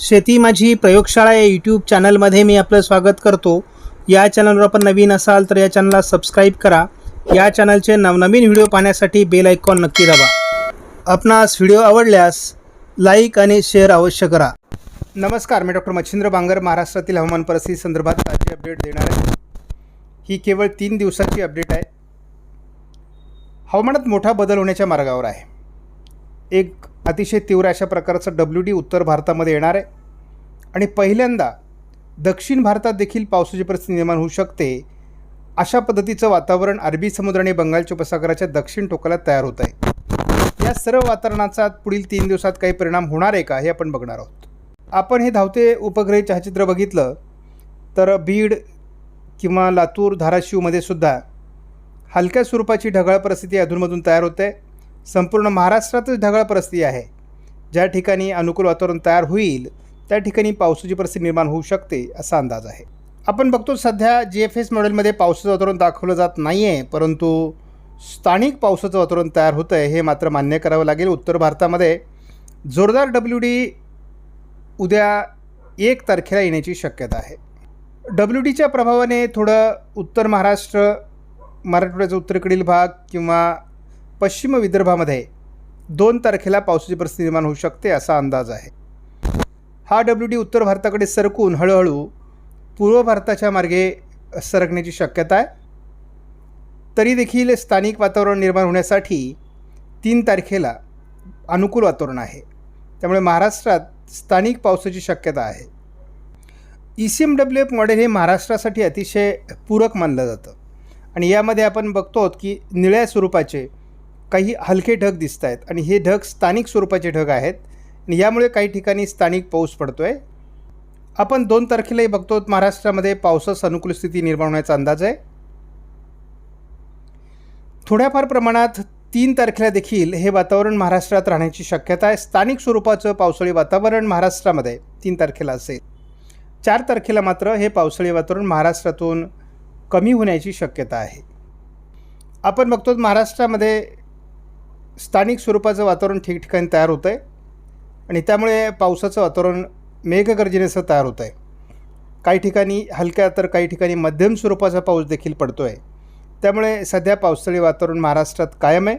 शेती माझी प्रयोगशाळा या यूट्यूब चॅनलमध्ये मी आपलं स्वागत करतो. या चॅनलवर आपण नवीन असाल तर या चॅनलला सबस्क्राईब करा. या चॅनलचे नवनवीन व्हिडिओ पाहण्यासाठी बेल आयकॉन नक्की दाबा. आपणास व्हिडिओ आवडल्यास लाईक आणि शेअर अवश्य करा. नमस्कार मी डॉक्टर मच्छिंद्र बांगर महाराष्ट्रातील हवामान परिस्थिती संदर्भात ताजी अपडेट देणार आहे. ही केवळ तीन दिवसाची अपडेट आहे. हवामानात मोठा बदल होण्याच्या मार्गावर आहे. एक अतिशय तीव्र अशा प्रकारचं डब्ल्यू डी उत्तर भारतामध्ये येणार आहे. आणि पहिल्यांदा दक्षिण भारतात देखील पावसाची परिस्थिती निर्माण होऊ शकते. अशा पद्धतीचं वातावरण अरबी समुद्र आणि बंगालच्या उपसागराच्या दक्षिण टोकाला तयार होत आहे. या सर्व वातावरणाचा पुढील तीन दिवसात काही परिणाम होणार आहे का हे आपण बघणार आहोत. आपण हे धावते उपग्रही छायाचित्र बघितलं तर बीड किंवा लातूर धाराशिवमध्ये सुद्धा हलक्या स्वरूपाची ढगाळ परिस्थिती अधूनमधून तयार होते. संपूर्ण महाराष्ट्रातच ढगाळ परिस्थिती आहे. ज्या ठिकाणी अनुकूल वातावरण तयार होईल त्या ठिकाणी पावसाची परिस्थिती निर्माण होऊ शकते असा अंदाज आहे. आपण बघतो सध्या जी एफ एस मॉडेलमध्ये पावसाचं वातावरण दाखवलं जात नाही आहे परंतु स्थानिक पावसाचं वातावरण तयार होतं आहे हे मात्र मान्य करावं लागेल. उत्तर भारतामध्ये जोरदार डब्ल्यू डी उद्या एक तारखेला येण्याची शक्यता आहे. डब्ल्यू डीच्या प्रभावाने थोडं उत्तर महाराष्ट्र मराठवाड्याचा उत्तरेकडील भाग किंवा पश्चिम विदर्भामध्ये दोन तारखेला पावसाची परिस्थिती निर्माण होऊ शकते असा अंदाज आहे. हा डब्ल्यू डी उत्तर भारताकडे सरकून हळूहळू पूर्व भारताच्या मार्गे सरकण्याची शक्यता आहे. तरी देखील स्थानिक वातावरण निर्माण होण्यासाठी तीन तारखेला अनुकूल वातावरण आहे. त्यामुळे महाराष्ट्रात स्थानिक पावसाची शक्यता आहे. E C M W F model हे महाराष्ट्रासाठी अतिशय पूरक मानलं जातं. आणि यामध्ये आपण बघतो की निळ्या स्वरूपाचे काही हलके ढग दिसत आहेत आणि हे ढग स्थानिक स्वरूपाचे ढग आहेत आणि यामुळे काही ठिकाणी स्थानिक पाऊस पडतो आहे आपण दोन तारखेलाही बघतो महाराष्ट्रामध्ये पावसास अनुकूल स्थिती निर्माण होण्याचा अंदाज आहे. थोड्याफार प्रमाणात तीन तारखेला देखील हे वातावरण महाराष्ट्रात राहण्याची शक्यता आहे. स्थानिक स्वरूपाचं पावसाळी वातावरण महाराष्ट्रामध्ये तीन तारखेला असेल. चार तारखेला मात्र हे पावसाळी वातावरण महाराष्ट्रातून कमी होण्याची शक्यता आहे. आपण बघतो महाराष्ट्रामध्ये स्थानिक स्वरूपाचं वातावरण ठिकठिकाणी तयार होतं आहे आणि त्यामुळे पावसाचं वातावरण मेघगर्जनेसह तयार होतं आहे काही ठिकाणी हलक्या तर काही ठिकाणी मध्यम स्वरूपाचा पाऊस देखील पडतो आहे त्यामुळे सध्या पावसाळी वातावरण महाराष्ट्रात कायम आहे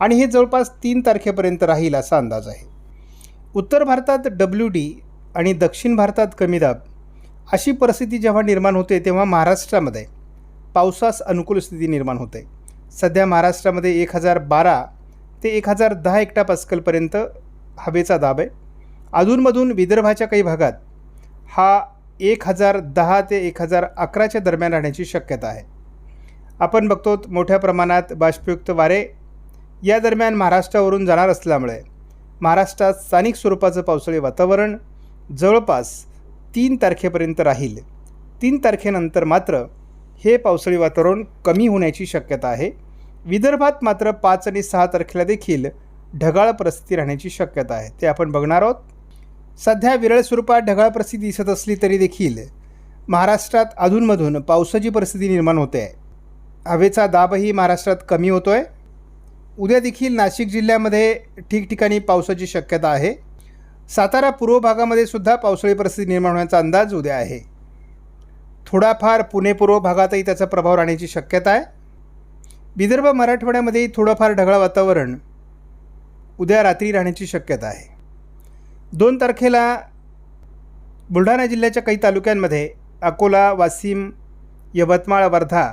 आणि हे जवळपास तीन तारखेपर्यंत राहील असा अंदाज आहे. उत्तर भारतात डब्ल्यू डी आणि दक्षिण भारतात कमी दाब अशी परिस्थिती जेव्हा निर्माण होते तेव्हा महाराष्ट्रामध्ये पावसास अनुकूल स्थिती निर्माण होते. सध्या महाराष्ट्रामध्ये एक हजार बारा ते एक हजार दहा एकटा पास्कलपर्यंत हवेचा दाब आहे. अधूनमधून विदर्भाच्या काही भागात हा एक हजार दहा ते एक हजार अकराच्या दरम्यान राहण्याची शक्यता आहे. आपण बघतो मोठ्या प्रमाणात बाष्पयुक्त वारे या दरम्यान महाराष्ट्रावरून जाणार असल्यामुळे महाराष्ट्रात स्थानिक स्वरूपाचं पावसाळी वातावरण जवळपास तीन तारखेपर्यंत राहील. तीन तारखेनंतर मात्र हे पावसाळी वातावरण कमी होण्याची शक्यता आहे. विदर्भात मात्र पाच आणि सहा तारखेला देखील ढगाळ परिस्थिती राहण्याची शक्यता आहे. ते आपण बघणार आहोत. सध्या विरळ स्वरूपात ढगाळ परिस्थिती दिसत असली तरी देखील महाराष्ट्रात अधूनमधून पावसाची परिस्थिती निर्माण होते आहे. हवेचा दाबही महाराष्ट्रात कमी होतो आहे उद्या देखील नाशिक जिल्ह्यामध्ये ठिकठिकाणी पावसाची शक्यता आहे. सातारा पूर्व भागामध्ये सुद्धा पावसाळी परिस्थिती निर्माण होण्याचा अंदाज उद्या आहे. थोडाफार पुणे पूर्व भागातही त्याचा प्रभाव राहण्याची शक्यता आहे. विदर्भ मराठवाड्यामध्ये थोडंफार ढगाळ वातावरण उद्या रात्री राहण्याची शक्यता आहे. दोन तारखेला बुलढाणा जिल्ह्याच्या काही तालुक्यांमध्ये अकोला वाशिम यवतमाळ वर्धा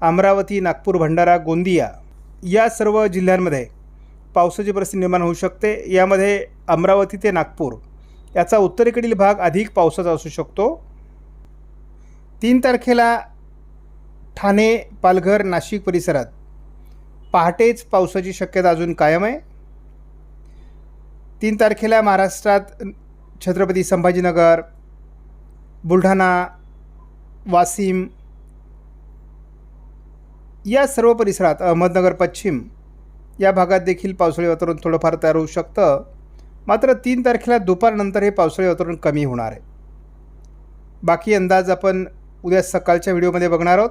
अमरावती नागपूर भंडारा गोंदिया या सर्व जिल्ह्यांमध्ये पावसाची परिस्थिती निर्माण होऊ शकते. यामध्ये अमरावती ते नागपूर याचा उत्तरेकडील भाग अधिक पावसाचा असू शकतो. तीन तारखेला ठाणे पालघर नाशिक परिसरात पहाटेच पावसाची शक्यता अजून कायम आहे. तीन तारखेला महाराष्ट्रात छत्रपती संभाजीनगर बुलढाणा वाशिम या सर्व परिसरात अहमदनगर पश्चिम या भागात देखील पावसाळी वातावरण थोडंफार तयार होऊ शकतं. मात्र तीन तारखेला दुपारनंतर हे पावसाळी वातावरण कमी होणार आहे. बाकी अंदाज आपण उद्या सकाळच्या व्हिडिओमध्ये बघणार आहोत.